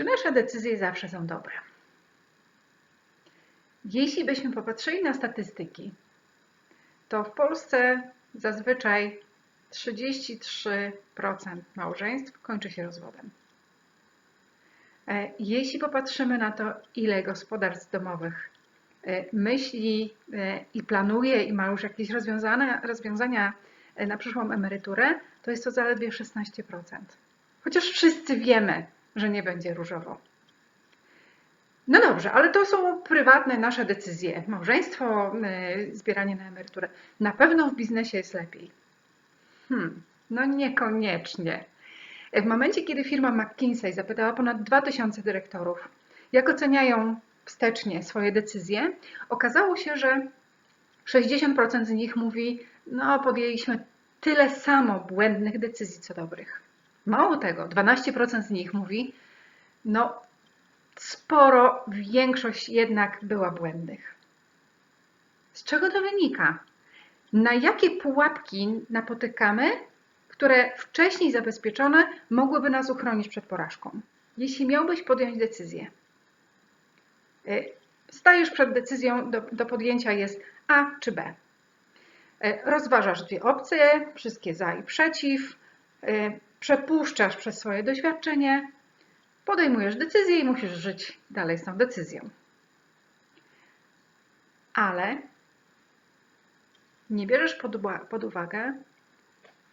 Czy nasze decyzje zawsze są dobre? Jeśli byśmy popatrzyli na statystyki, to w Polsce zazwyczaj 33% małżeństw kończy się rozwodem. E, Jeśli popatrzymy na to, ile gospodarstw domowych e, myśli e, i planuje i ma już jakieś rozwiązania e, na przyszłą emeryturę, to jest to zaledwie 16%. Chociaż wszyscy wiemy, że nie będzie różowo. No dobrze, ale to są prywatne nasze decyzje. Małżeństwo, y, zbieranie na emeryturę. Na pewno w biznesie jest lepiej. Hmm, no niekoniecznie. W momencie, kiedy firma McKinsey zapytała ponad 2000 dyrektorów, jak oceniają wstecznie swoje decyzje, okazało się, że 60% z nich mówi, no podjęliśmy tyle samo błędnych decyzji, co dobrych. Mało tego, 12% z nich mówi, no sporo, większość jednak była błędnych. Z czego to wynika? Na jakie pułapki napotykamy, które wcześniej zabezpieczone mogłyby nas uchronić przed porażką? Jeśli miałbyś podjąć decyzję, y, stajesz przed decyzją do, do podjęcia jest A czy B. Y, Rozważasz dwie opcje, wszystkie za i przeciw, y, przepuszczasz przez swoje doświadczenie, podejmujesz decyzję i musisz żyć dalej z tą decyzją. Ale nie bierzesz pod, pod uwagę,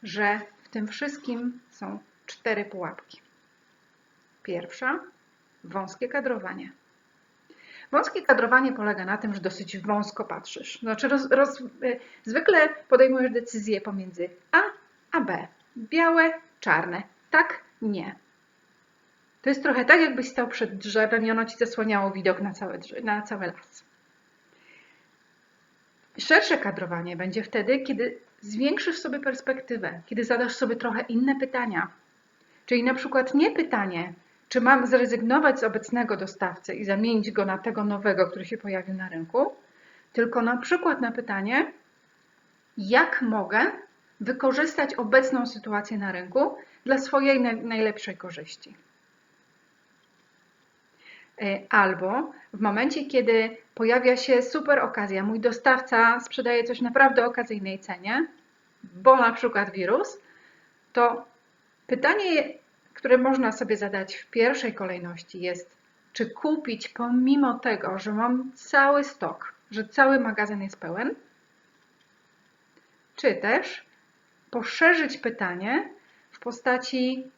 że w tym wszystkim są cztery pułapki. Pierwsza wąskie kadrowanie. Wąskie kadrowanie polega na tym, że dosyć wąsko patrzysz. Znaczy, roz, roz, y, zwykle podejmujesz decyzje pomiędzy A a B. Białe, czarne. Tak, nie. To jest trochę tak, jakbyś stał przed drzewem i ono ci zasłaniało widok na, drze- na cały las. Szersze kadrowanie będzie wtedy, kiedy zwiększysz sobie perspektywę, kiedy zadasz sobie trochę inne pytania. Czyli na przykład nie pytanie, czy mam zrezygnować z obecnego dostawcy i zamienić go na tego nowego, który się pojawił na rynku, tylko na przykład na pytanie, jak mogę wykorzystać obecną sytuację na rynku dla swojej naj- najlepszej korzyści. E, Albo w momencie, kiedy pojawia się super okazja, mój dostawca sprzedaje coś naprawdę okazyjnej cenie, bo na przykład wirus, to pytanie, które można sobie zadać w pierwszej kolejności jest, czy kupić pomimo tego, że mam cały stok, że cały magazyn jest pełen, czy też poszerzyć pytanie w postaci,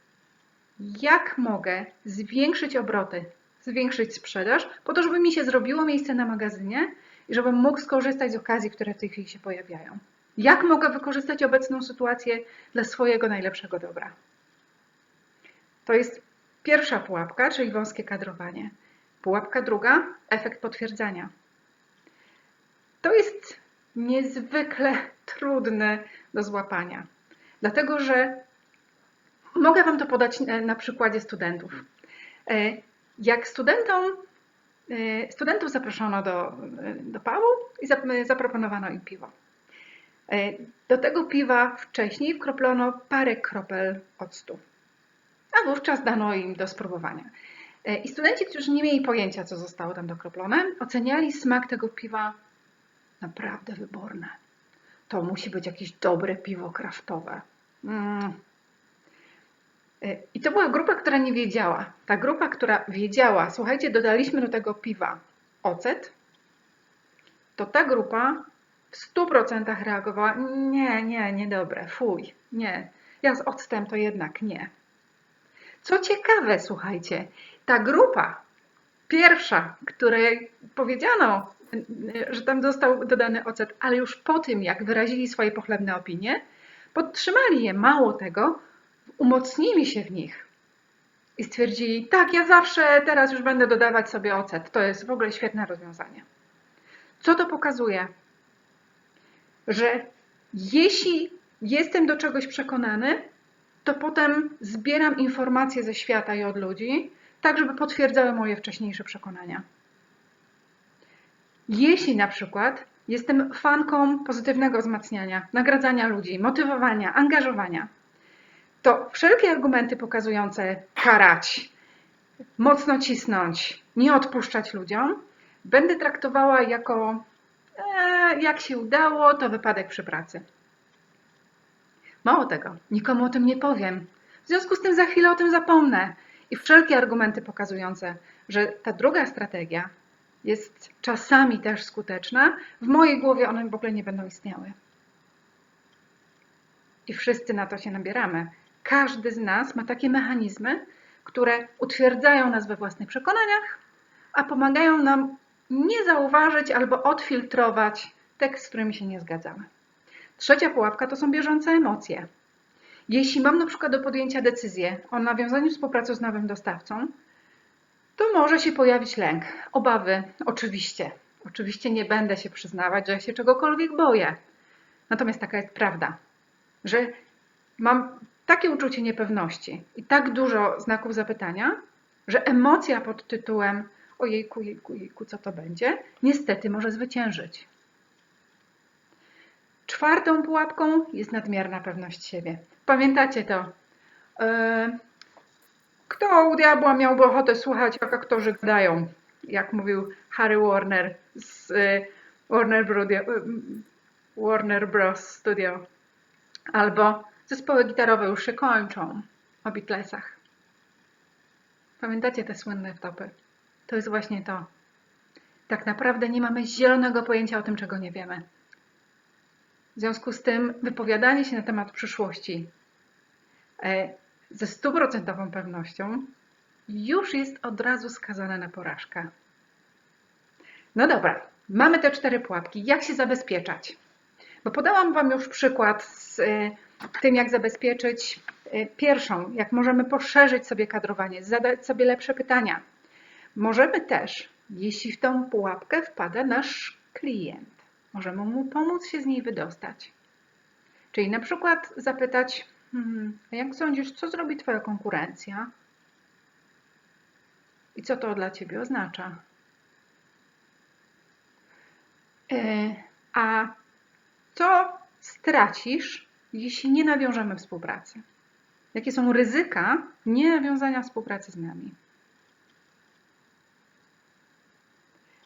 jak mogę zwiększyć obroty, zwiększyć sprzedaż, po to, żeby mi się zrobiło miejsce na magazynie i żebym mógł skorzystać z okazji, które w tej chwili się pojawiają. Jak mogę wykorzystać obecną sytuację dla swojego najlepszego dobra? To jest pierwsza pułapka, czyli wąskie kadrowanie. Pułapka druga efekt potwierdzania. To jest niezwykle trudne do złapania, dlatego że mogę Wam to podać na- na przykładzie studentów. E, Jak studentom, e, studentów zaproszono do, e, do pału i zap- zaproponowano im piwo. E, Do tego piwa wcześniej wkroplono parę kropel octu, a wówczas dano im do spróbowania. E, I studenci, którzy nie mieli pojęcia, co zostało tam dokroplone, oceniali smak tego piwa naprawdę wyborne. To musi być jakieś dobre piwo kraftowe. Mm. Y, I to była grupa, która nie wiedziała. Ta grupa, która wiedziała, słuchajcie, dodaliśmy do tego piwa ocet, to ta grupa w 100% reagowała, nie, nie, niedobre, fuj, nie, ja z octem to jednak nie. Co ciekawe, słuchajcie, ta grupa pierwsza, której powiedziano, że tam został dodany ocet, ale już po tym, jak wyrazili swoje pochlebne opinie, podtrzymali je, mało tego, umocnili się w nich i stwierdzili, tak, ja zawsze teraz już będę dodawać sobie ocet. To jest w ogóle świetne rozwiązanie. Co to pokazuje? Że jeśli jestem do czegoś przekonany, to potem zbieram informacje ze świata i od ludzi, tak żeby potwierdzały moje wcześniejsze przekonania. Jeśli na przykład jestem fanką pozytywnego wzmacniania, nagradzania ludzi, motywowania, angażowania, to wszelkie argumenty pokazujące karać, mocno cisnąć, nie odpuszczać ludziom, będę traktowała jako e, jak się udało, to wypadek przy pracy. Mało tego, nikomu o tym nie powiem. W związku z tym za chwilę o tym zapomnę. I wszelkie argumenty pokazujące, że ta druga strategia jest czasami też skuteczna, w mojej głowie one w ogóle nie będą istniały. I wszyscy na to się nabieramy. Każdy z nas ma takie mechanizmy, które utwierdzają nas we własnych przekonaniach, a pomagają nam nie zauważyć albo odfiltrować tekst, z którymi się nie zgadzamy. Trzecia pułapka to są bieżące emocje. Jeśli mam na przykład do podjęcia decyzję o nawiązaniu współpracy z nowym dostawcą, to może się pojawić lęk, obawy, oczywiście. Oczywiście nie będę się przyznawać, że się czegokolwiek boję. Natomiast taka jest prawda, że mam takie uczucie niepewności i tak dużo znaków zapytania, że emocja pod tytułem ojejku, jejku, jejku, co to będzie, niestety może zwyciężyć. Czwartą pułapką jest nadmierna pewność siebie. Pamiętacie to? E, kto u diabła miałby ochotę słuchać, jak aktorzy gadają? Jak mówił Harry Warner z e, Warner, Brodio, Warner Bros. Studio. Albo zespoły gitarowe już się kończą o Beatlesach. Pamiętacie te słynne wtopy? To jest właśnie to. Tak naprawdę nie mamy zielonego pojęcia o tym, czego nie wiemy. W związku z tym wypowiadanie się na temat przyszłości e, ze stuprocentową pewnością już jest od razu skazane na porażkę. No dobra, mamy te cztery pułapki. Jak się zabezpieczać? Bo podałam Wam już przykład z e, tym, jak zabezpieczyć e, pierwszą, jak możemy poszerzyć sobie kadrowanie, zadać sobie lepsze pytania. Możemy też, jeśli w tą pułapkę wpada nasz klient, możemy mu pomóc się z niej wydostać. Czyli na przykład zapytać, hmm, a jak sądzisz, co zrobi Twoja konkurencja? I co to dla Ciebie oznacza? E, a co stracisz, jeśli nie nawiążemy współpracy? Jakie są ryzyka nie nawiązania współpracy z nami?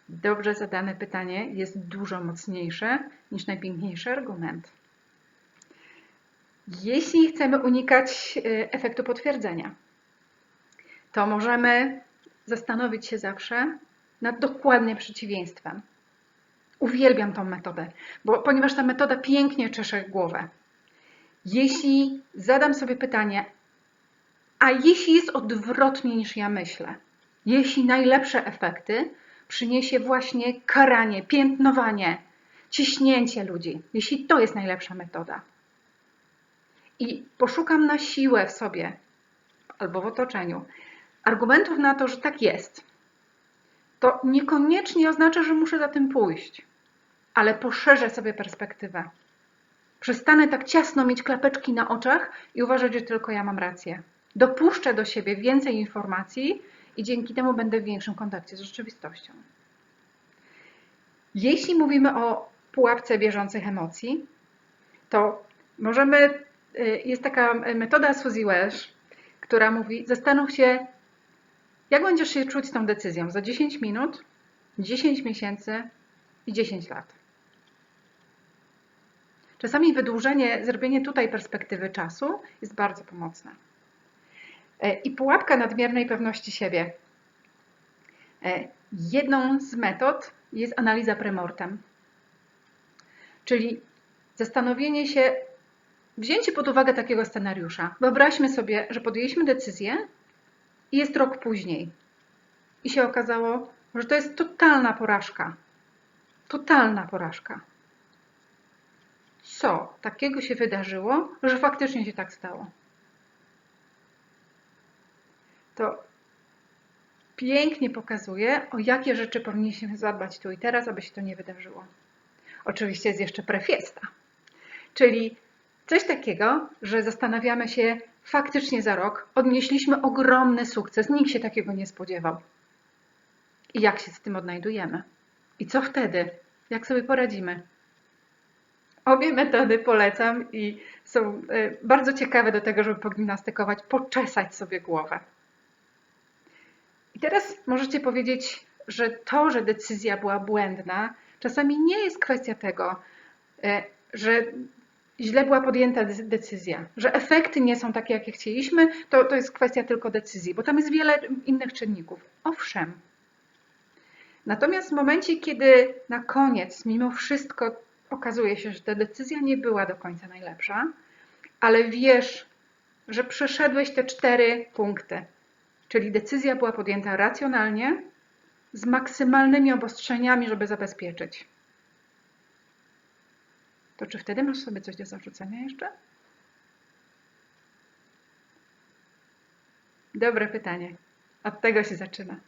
Dobrze zadane pytanie jest dużo mocniejsze niż najpiękniejszy argument. Jeśli chcemy unikać y, efektu potwierdzenia, to możemy zastanowić się zawsze nad dokładnie przeciwieństwem. Uwielbiam tą metodę, bo, ponieważ ta metoda pięknie czesze głowę. Jeśli zadam sobie pytanie, a jeśli jest odwrotnie niż ja myślę, jeśli najlepsze efekty przyniesie właśnie karanie, piętnowanie, ciśnięcie ludzi, jeśli to jest najlepsza metoda. I poszukam na siłę w sobie albo w otoczeniu argumentów na to, że tak jest, to niekoniecznie oznacza, że muszę za tym pójść, ale poszerzę sobie perspektywę. Przestanę tak ciasno mieć klapeczki na oczach i uważać, że tylko ja mam rację. Dopuszczę do siebie więcej informacji i dzięki temu będę w większym kontakcie z rzeczywistością. Jeśli mówimy o pułapce bieżących emocji, to możemy, jest taka metoda Suzy Welsh, która mówi, zastanów się, jak będziesz się czuć z tą decyzją za 10 minut, 10 miesięcy i 10 lat. Czasami wydłużenie, zrobienie tutaj perspektywy czasu jest bardzo pomocne. E, I pułapka nadmiernej pewności siebie. E, jedną z metod jest analiza premortem, czyli zastanowienie się, wzięcie pod uwagę takiego scenariusza. Wyobraźmy sobie, że podjęliśmy decyzję i jest rok później. I się okazało, że to jest totalna porażka. Totalna porażka. Co takiego się wydarzyło, że faktycznie się tak stało? To pięknie pokazuje, o jakie rzeczy powinniśmy zadbać tu i teraz, aby się to nie wydarzyło. Oczywiście jest jeszcze prefiesta, czyli coś takiego, że zastanawiamy się faktycznie za rok, odnieśliśmy ogromny sukces, nikt się takiego nie spodziewał. I jak się z tym odnajdujemy? I co wtedy? Jak sobie poradzimy? Obie metody polecam i są e, bardzo ciekawe do tego, żeby pogimnastykować, poczesać sobie głowę. teraz możecie powiedzieć, że to, że decyzja była błędna, czasami nie jest kwestia tego, e, że źle była podjęta de- decyzja, że efekty nie są takie, jakie chcieliśmy, to, to jest kwestia tylko decyzji, bo tam jest wiele innych czynników. Owszem. Natomiast w momencie, kiedy na koniec, mimo wszystko, okazuje się, że ta decyzja nie była do końca najlepsza, ale wiesz, że przeszedłeś te cztery punkty, czyli decyzja była podjęta racjonalnie, z maksymalnymi obostrzeniami, żeby zabezpieczyć. To czy wtedy masz sobie coś do zarzucenia jeszcze? Dobre pytanie. Od tego się zaczyna.